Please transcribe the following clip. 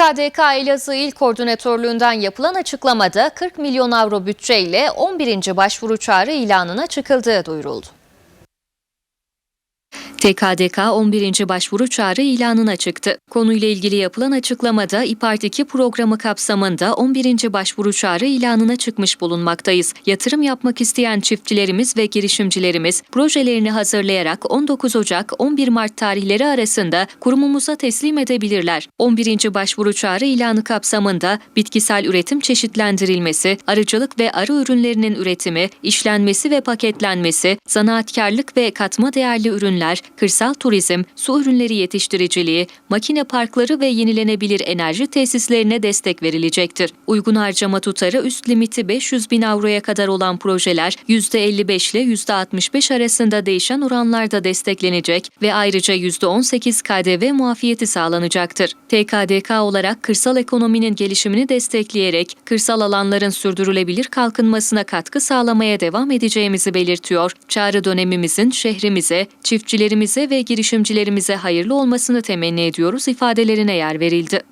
TKDK Elazığ İl Koordinatörlüğü'nden yapılan açıklamada 40 milyon avro bütçeyle 11. başvuru çağrı ilanına çıkıldığı duyuruldu. TKDK 11. başvuru çağrı ilanına çıktı. Konuyla ilgili yapılan açıklamada İPART 2 programı kapsamında 11. başvuru çağrı ilanına çıkmış bulunmaktayız. Yatırım yapmak isteyen çiftçilerimiz ve girişimcilerimiz projelerini hazırlayarak 19 Ocak 11 Mart tarihleri arasında kurumumuza teslim edebilirler. 11. başvuru çağrı ilanı kapsamında bitkisel üretim çeşitlendirilmesi, arıcılık ve arı ürünlerinin üretimi, işlenmesi ve paketlenmesi, zanaatkarlık ve katma değerli ürünler, kırsal turizm, su ürünleri yetiştiriciliği, makine parkları ve yenilenebilir enerji tesislerine destek verilecektir. Uygun harcama tutarı üst limiti 500 bin avroya kadar olan projeler %55 ile %65 arasında değişen oranlarda desteklenecek ve ayrıca %18 KDV muafiyeti sağlanacaktır. TKDK olarak kırsal ekonominin gelişimini destekleyerek kırsal alanların sürdürülebilir kalkınmasına katkı sağlamaya devam edeceğimizi belirtiyor. Çağrı dönemimizin şehrimize, çiftçilerimize ve girişimcilerimize hayırlı olmasını temenni ediyoruz ifadelerine yer verildi.